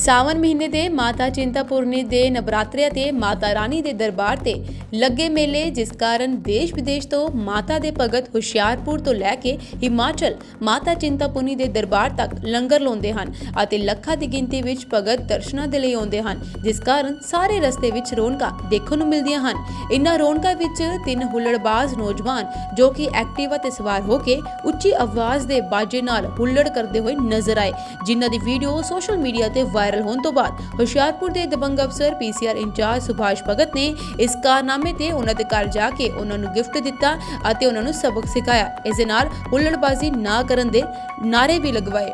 ਸਾਵਨ ਮਹੀਨੇ ਦੇ ਮਾਤਾ ਚਿੰਤਾਪੁਰਨੀ ਦੇ ਨਵਰਾਤਰਿਆਂ ਤੇ ਮਾਤਾ ਰਾਣੀ ਦੇ ਦਰਬਾਰ ਤੇ ਲੱਗੇ ਮੇਲੇ, ਜਿਸ ਕਾਰਨ ਦੇਸ਼ ਵਿਦੇਸ਼ ਤੋਂ ਮਾਤਾ ਦੇ ਭਗਤ ਹੁਸ਼ਿਆਰਪੁਰ ਤੋਂ ਲੈ ਕੇ ਹਿਮਾਚਲ ਮਾਤਾ ਚਿੰਤਾਪੁਰਨੀ ਦੇ ਦਰਬਾਰ ਤੱਕ ਲੰਗਰ ਲਾਉਂਦੇ ਹਨ ਅਤੇ ਲੱਖਾਂ ਦੀ ਗਿਣਤੀ ਵਿੱਚ ਭਗਤ ਦਰਸ਼ਨਾਂ ਦੇ ਲਈ ਆਉਂਦੇ ਹਨ, ਜਿਸ ਕਾਰਨ ਸਾਰੇ ਰਸਤੇ ਵਿੱਚ ਰੌਣਕਾਂ ਦੇਖਣ ਨੂੰ ਮਿਲਦੀਆਂ ਹਨ। ਇਨ੍ਹਾਂ ਰੌਣਕਾਂ ਵਿੱਚ ਤਿੰਨ ਹੁੱਲੜਬਾਜ਼ ਨੌਜਵਾਨ ਜੋ ਕਿ ਐਕਟਿਵਾ ਤੇ ਸਵਾਰ ਹੋ ਕੇ ਉੱਚੀ ਆਵਾਜ਼ ਦੇ ਬਾਜੇ ਨਾਲ ਹੁੱਲੜ ਕਰਦੇ ਹੋਏ ਨਜ਼ਰ ਆਏ, ਜਿਨ੍ਹਾਂ ਦੀ ਵੀਡੀਓ ਸੋਸ਼ਲ ਮੀਡੀਆ ਤੇ ਵਾਇਰਲ ਹੋਣ ਤੋਂ ਬਾਅਦ ਹੁਸ਼ਿਆਰਪੁਰ ਦੇ ਦਬੰਗ ਅਫਸਰ ਪੀਸੀਆਰ ਇੰਚਾਰਜ ਸੁਭਾਸ਼ ਭਗਤ ਨੇ ਇਸ ਕਾਰਨਾਮੇ ਤੇ ਉਹਨਾਂ ਦੇ ਘਰ ਜਾ ਕੇ ਉਹਨਾਂ ਨੂੰ ਗਿਫਟ ਦਿੱਤਾ ਅਤੇ ਉਹਨਾਂ ਨੂੰ ਸਬਕ ਸਿਖਾਇਆ। ਇਸ ਦੇ ਨਾਲ ਹੁੱਲੜਬਾਜ਼ੀ ਨਾ ਕਰਨ ਦੇ ਨਾਰੇ ਵੀ ਲਗਵਾਏ।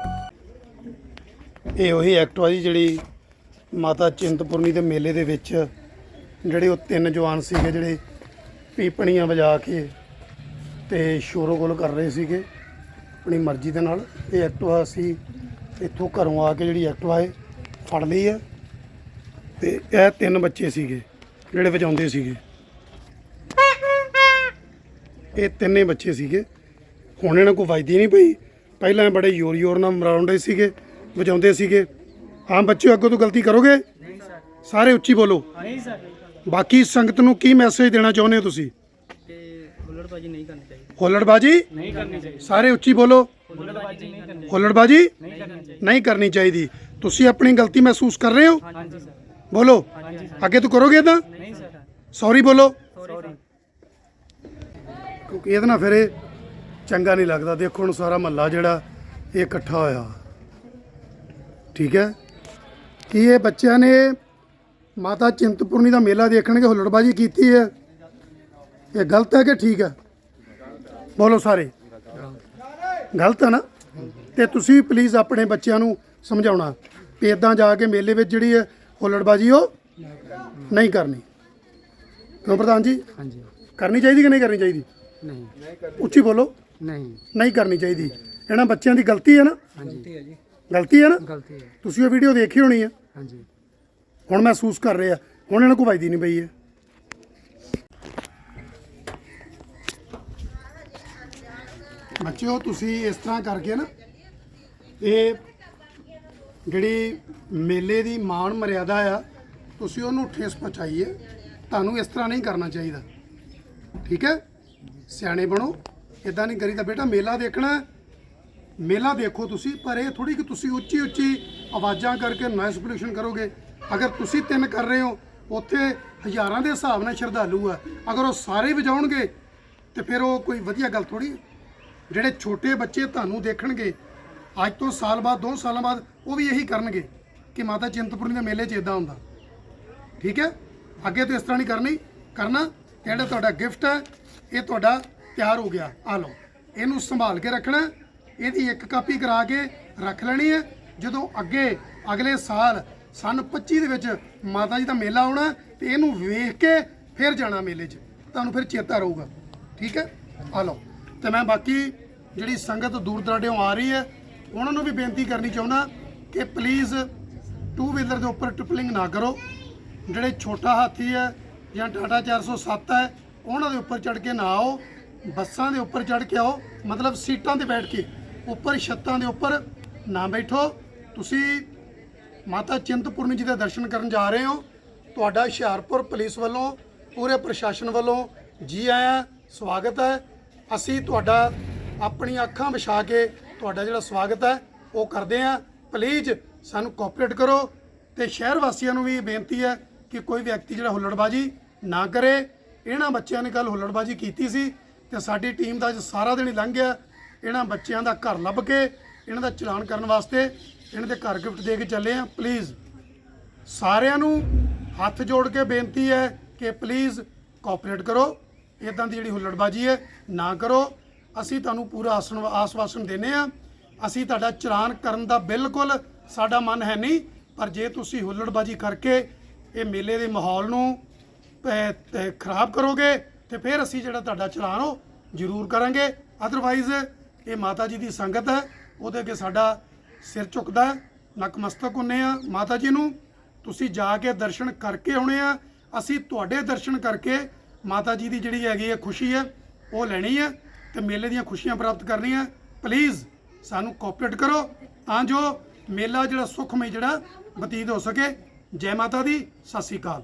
ਇਹ ਉਹੀ ਐਕਟਿਵਾ ਜੀ ਜਿਹੜੀ ਮਾਤਾ ਚਿੰਤਪੁਰਨੀ ਦੇ ਮੇਲੇ ਦੇ ਵਿੱਚ ਜਿਹੜੇ ਉਹ ਤਿੰਨ ਜਵਾਨ ਸੀਗੇ ਜਿਹੜੇ ਪੀਪਣੀਆਂ ਵਜਾ ਕੇ ਤੇ ਸ਼ੋਰੋਗੁਲ ਕਰ ਰਹੇ ਸੀਗੇ। ਆਪਣੀ ਮਰਜ਼ੀ ਦੇ ਨਾਲ ਇਹ ਐਕਟਵਾ ਅਸੀਂ ਇੱਥੋਂ ਘਰੋਂ ਆ ਕੇ ਜਿਹੜੀ ਐਕਟਿਵਾ ਹੈ ਫੜ ਲਈ ਹੈ ਤੇ ਇਹ ਤਿੰਨ ਬੱਚੇ ਸੀਗੇ ਜਿਹੜੇ ਵਜਾਉਂਦੇ ਸੀਗੇ। ਇਹ ਤਿੰਨੇ ਬੱਚੇ ਸੀਗੇ। ਹੁਣ ਇਹਨਾਂ ਕੋਲ ਵੱਜਦੀ ਨਹੀਂ ਪਈ। ਪਹਿਲਾਂ ਬੜੇ ਯੋਰ ਯੋਰ ਨਾਲ ਮਰਾਉਂਦੇ ਸੀਗੇ ਵਜਾਉਂਦੇ ਸੀਗੇ। ਹਾਂ ਬੱਚਿਓ ਅੱਗੋਂ ਤੋਂ ਗਲਤੀ ਕਰੋਗੇ? ਨਹੀਂ ਸਰ। ਸਾਰੇ ਉੱਚੀ ਬੋਲੋ। ਨਹੀਂ ਸਰ। ਬਾਕੀ ਸੰਗਤ ਨੂੰ ਕੀ ਮੈਸੇਜ ਦੇਣਾ ਚਾਹੁੰਦੇ ਹੋ ਤੁਸੀਂ? ਹੁੱਲੜਬਾਜੀ ਨਹੀਂ ਕਰਨੀ ਚਾਹੀਦੀ। ਹੁੱਲੜਬਾਜੀ? ਨਹੀਂ ਕਰਨੀ ਚਾਹੀਦੀ। ਸਾਰੇ ਉੱਚੀ ਬੋਲੋ। ਹੁੱਲੜਬਾਜੀ ਨਹੀਂ ਕਰਨੀ ਹੁੱਲੜਬਾਜੀ? ਨਹੀਂ ਕਰਨੀ ਚਾਹੀਦੀ। ਨਹੀਂ ਕਰਨੀ ਚਾਹੀਦੀ। ਤੁਸੀਂ ਆਪਣੀ ਗਲਤੀ ਮਹਿਸੂਸ ਕਰ ਰਹੇ ਹੋ? ਹਾਂਜੀ ਸਰ। ਬੋਲੋ। ਹਾਂਜੀ ਸਰ। ਅੱਗੇ ਤੋਂ ਕਰੋਗੇ ਤਾਂ ਨਹੀਂ ਸਰ। ਸੌਰੀ ਬੋਲੋ। ਸੌਰੀ। ਕਿਉਂਕਿ ਇਹਦੇ ਨਾਲ ਫਿਰ ਇਹ ਚੰਗਾ ਨਹੀਂ ਲੱਗਦਾ। ਦੇਖੋ ਹੁਣ ਸਾਰਾ ਮਹੱਲਾ ਜਿਹੜਾ ਇਹ ਇਕੱਠਾ ਹੋਇਆ। ਠੀਕ ਹੈ? ਕੀ ਇਹ ਬੱਚਿਆਂ ਨੇ ਮਾਤਾ ਚਿੰਤਪੁਰਨੀ ਦਾ ਮੇਲਾ ਦੇਖਣਗੇ ਹੁੱਲੜਬਾਜੀ ਕੀਤੀ ਹੈ? ਇਹ ਗਲਤ ਹੈ ਕਿ ਠੀਕ ਹੈ? ਬੋਲੋ ਸਾਰੇ। ਗਲਤ ਹੈ ਨਾ? ਤੇ ਤੁਸੀਂ ਪਲੀਜ਼ ਆਪਣੇ ਬੱਚਿਆਂ ਨੂੰ ਸਮਝਾਉਣਾ। ਵੀ ਇਦਾਂ ਜਾ ਕੇ ਮੇਲੇ ਵਿੱਚ ਜਿਹੜੀ ਹੈ ਹੁੱਲੜਬਾਜੀ ਉਹ ਨਹੀਂ ਕਰਨੀ। ਕਿਉਂ ਪ੍ਰਧਾਨ ਜੀ? ਹਾਂਜੀ। ਕਰਨੀ ਚਾਹੀਦੀ ਕਿ ਨਹੀਂ ਕਰਨੀ ਚਾਹੀਦੀ? ਨਹੀਂ। ਉੱਚੀ ਬੋਲੋ। ਨਹੀਂ। ਨਹੀਂ ਕਰਨੀ ਚਾਹੀਦੀ। ਇਹਨਾਂ ਬੱਚਿਆਂ ਦੀ ਗਲਤੀ ਹੈ ਨਾ? ਹਾਂਜੀ। ਹੈ ਜੀ ਗਲਤੀ ਹੈ ਨਾ? ਗਲਤੀ ਹੈ। ਤੁਸੀਂ ਉਹ ਵੀਡੀਓ ਦੇਖੀ ਹੋਣੀ ਹੈ। ਹਾਂਜੀ। ਹੁਣ ਮਹਿਸੂਸ ਕਰ ਰਹੇ। ਆ ਹੁਣ ਇਹਨਾਂ ਕੋਲ ਵੱਜਦੀ ਨਹੀਂ ਪਈ ਹੈ। ਬੱਚਿਓ ਤੁਸੀਂ ਇਸ ਤਰ੍ਹਾਂ ਕਰਕੇ ਨਾ ਇਹ ਜਿਹੜੀ ਮੇਲੇ ਦੀ ਮਾਣ ਮਰਿਆਦਾ ਆ, ਤੁਸੀਂ ਉਹਨੂੰ ਠੇਸ ਪਹੁੰਚਾਈਏ। ਤੁਹਾਨੂੰ ਇਸ ਤਰ੍ਹਾਂ ਨਹੀਂ ਕਰਨਾ ਚਾਹੀਦਾ। ਠੀਕ ਹੈ? ਸਿਆਣੇ ਬਣੋ। ਇਦਾਂ ਨਹੀਂ ਕਰੀਦਾ। ਬੇਟਾ, ਮੇਲਾ ਦੇਖਣਾ ਮੇਲਾ ਦੇਖੋ ਤੁਸੀਂ, ਪਰ ਇਹ ਥੋੜੀ ਕਿ ਤੁਸੀਂ ਉੱਚੀ ਉੱਚੀ ਆਵਾਜ਼ਾਂ ਕਰਕੇ ਨੋਇਸ ਪੋਲੂਸ਼ਨ ਕਰੋਗੇ। ਅਗਰ ਤੁਸੀਂ ਤਿੰਨ ਕਰ ਰਹੇ ਹੋ, ਉੱਥੇ ਹਜ਼ਾਰਾਂ ਦੇ ਹਿਸਾਬ ਨਾਲ ਸ਼ਰਧਾਲੂ ਆ। ਅਗਰ ਉਹ ਸਾਰੇ ਵਜਾਉਣਗੇ, ਤੇ ਫਿਰ ਉਹ ਕੋਈ ਵਧੀਆ ਗੱਲ ਥੋੜੀ ਜਿਹੜੇ ਛੋਟੇ ਬੱਚੇ ਤੁਹਾਨੂੰ ਦੇਖਣਗੇ ਅੱਜ ਤੋਂ ਸਾਲ ਬਾਅਦ, ਦੋ ਸਾਲਾਂ ਬਾਅਦ ਉਹ ਵੀ ਇਹੀ ਕਰਨਗੇ ਕਿ ਮਾਤਾ ਚਿੰਤਪੁਰਨੀ ਦੇ ਮੇਲੇ 'ਚ ਇਦਾਂ ਹੁੰਦਾ। ਠੀਕ ਹੈ? ਅੱਗੇ ਤੋਂ ਇਸ ਤਰ੍ਹਾਂ ਨਹੀਂ ਕਰਨੀ। ਕਰਨਾ, ਜਿਹੜਾ ਤੁਹਾਡਾ ਗਿਫਟ ਹੈ, ਇਹ ਤੁਹਾਡਾ ਤਿਆਰ ਹੋ ਗਿਆ। ਆ ਲਓ, ਇਹਨੂੰ ਸੰਭਾਲ ਕੇ ਰੱਖਣਾ ਇਹਦੀ ਇੱਕ ਕਾਪੀ ਕਰਾ ਕੇ ਰੱਖ ਲੈਣੀ ਹੈ। ਜਦੋਂ ਅੱਗੇ ਅਗਲੇ ਸਾਲ ਸਨ 25 ਦੇ ਵਿੱਚ ਮਾਤਾ ਜੀ ਦਾ ਮੇਲਾ ਆਉਣਾ ਤੇ ਇਹਨੂੰ ਵੇਖ ਕੇ ਫਿਰ ਜਾਣਾ ਮੇਲੇ 'ਚ। ਤੁਹਾਨੂੰ ਫਿਰ ਚੇਤਾ ਰਹੂਗਾ। ਠੀਕ ਹੈ? ਆ ਲਓ, ਤੇ ਮੈਂ ਬਾਕੀ ਜਿਹੜੀ ਸੰਗਤ ਦੂਰ ਦਰਾਡਿਓਂ ਆ ਰਹੀ ਹੈ ਉਹਨਾਂ ਨੂੰ ਵੀ ਬੇਨਤੀ ਕਰਨੀ ਚਾਹੁੰਦਾ ਕਿ ਪਲੀਜ਼ ਟੂ ਵੀਲਰ ਦੇ ਉੱਪਰ ਟ੍ਰਿਪਲਿੰਗ ਨਾ ਕਰੋ। ਜਿਹੜੇ ਛੋਟਾ ਹਾਥੀ ਹੈ ਜਾਂ ਟਾਟਾ 407 ਹੈ, ਉਹਨਾਂ ਦੇ ਉੱਪਰ ਚੜ ਕੇ ਨਾ ਆਓ। ਬੱਸਾਂ ਦੇ ਉੱਪਰ ਚੜ ਕੇ ਆਓ। ਮਤਲਬ ਸੀਟਾਂ ਤੇ ਬੈਠ ਕੇ। ਉੱਪਰ ਛੱਤਾਂ ਦੇ ਉੱਪਰ ਨਾ ਬੈਠੋ। ਤੁਸੀਂ ਮਾਤਾ ਚਿੰਤਪੁਰਨੀ ਜੀ ਦੇ ਦਰਸ਼ਨ ਕਰਨ ਜਾ ਰਹੇ ਹੋ। ਤੁਹਾਡਾ ਹੁਸ਼ਿਆਰਪੁਰ ਪੁਲਿਸ ਵੱਲੋਂ, ਪੂਰੇ ਪ੍ਰਸ਼ਾਸਨ ਵੱਲੋਂ ਜੀ ਆਇਆਂ, ਸਵਾਗਤ ਹੈ। ਅਸੀਂ ਤੁਹਾਡਾ ਆਪਣੀ ਅੱਖਾਂ ਵਿਛਾ ਕੇ ਤੁਹਾਡਾ ਜਿਹੜਾ ਸਵਾਗਤ ਹੈ, ਉਹ ਕਰਦੇ ਹਾਂ। ਪਲੀਜ਼ ਸਾਨੂੰ ਕੋਆਪਰੇਟ ਕਰੋ ਤੇ ਸ਼ਹਿਰ ਵਾਸੀਆਂ ਨੂੰ ਵੀ ਬੇਨਤੀ ਹੈ ਕਿ ਕੋਈ ਵਿਅਕਤੀ ਜਿਹੜਾ ਹੁੱਲੜਬਾਜੀ ਨਾ ਕਰੇ। ਇਹਨਾਂ ਬੱਚਿਆਂ ਨੇ ਕੱਲ ਹੁੱਲੜਬਾਜੀ ਕੀਤੀ ਸੀ ਤੇ ਸਾਡੀ ਟੀਮ ਦਾ ਅੱਜ ਸਾਰਾ ਦਿਨ ਹੀ ਲੰਘ ਗਿਆ। ਇਹਨਾਂ ਬੱਚਿਆਂ ਦਾ ਘਰ ਲੱਭ ਕੇ ਇਹਨਾਂ ਦਾ ਚਲਾਨ ਕਰਨ ਵਾਸਤੇ ਇਹਨਾਂ ਦੇ ਘਰ ਗਿਫਟ ਦੇ ਕੇ ਚੱਲੇ ਆ ਪਲੀਜ਼ ਸਾਰਿਆਂ ਨੂੰ ਹੱਥ ਜੋੜ ਕੇ ਬੇਨਤੀ ਹੈ ਕਿ ਪਲੀਜ਼ ਕੋਆਪਰੇਟ ਕਰੋ। ਇਦਾਂ ਦੀ ਜਿਹੜੀ ਹੁੱਲੜਬਾਜੀ ਹੈ, ਨਾ ਕਰੋ। ਅਸੀਂ ਤੁਹਾਨੂੰ ਪੂਰਾ ਆਸਣ ਆਸਵਾਸਨ ਦਿੰਨੇ ਆ ਅਸੀਂ ਤੁਹਾਡਾ ਚਲਾਨ ਕਰਨ ਦਾ ਬਿਲਕੁਲ ਸਾਡਾ ਮਨ ਹੈ ਨਹੀਂ। ਪਰ ਜੇ ਤੁਸੀਂ ਹੁੱਲੜਬਾਜੀ ਕਰਕੇ ਇਹ ਮੇਲੇ ਦੇ ਮਾਹੌਲ ਨੂੰ ਖਰਾਬ ਕਰੋਗੇ, ਤੇ ਫਿਰ ਅਸੀਂ ਜਿਹੜਾ ਤੁਹਾਡਾ ਚਲਾਨ ਉਹ ਜ਼ਰੂਰ ਕਰਾਂਗੇ। ਅਦਰਵਾਈਜ਼ ਇਹ ਮਾਤਾ ਜੀ ਦੀ ਸੰਗਤ ਹੈ। ਉਹਦੇ ਅੱਗੇ ਸਾਡਾ ਸਿਰ ਝੁਕਦਾ ਨਕਮਸਤਕ ਹੁੰਨੇ ਆ ਮਾਤਾ ਜੀ ਨੂੰ। ਤੁਸੀਂ ਜਾ ਕੇ ਦਰਸ਼ਨ ਕਰਕੇ ਆਉਣੇ ਆ। ਅਸੀਂ ਤੁਹਾਡੇ ਦਰਸ਼ਨ ਕਰਕੇ ਮਾਤਾ ਜੀ ਦੀ ਜਿਹੜੀ ਹੈਗੀ ਹੈ ਖੁਸ਼ੀ ਹੈ, ਉਹ ਲੈਣੀ ਹੈ। ਤੇ ਮੇਲੇ ਦੀਆਂ ਖੁਸ਼ੀਆਂ ਪ੍ਰਾਪਤ ਕਰਨੀਆਂ। ਪਲੀਜ਼ ਸਾਨੂੰ ਕੋਆਪਰੇਟ ਕਰੋ ਤਾਂ ਜੋ ਮੇਲਾ ਜਿਹੜਾ ਸੁਖਮਈ ਜਿਹੜਾ ਬਤੀਤ ਹੋ ਸਕੇ। ਜੈ ਮਾਤਾ ਦੀ, ਸਤਿ ਸ੍ਰੀ ਅਕਾਲ।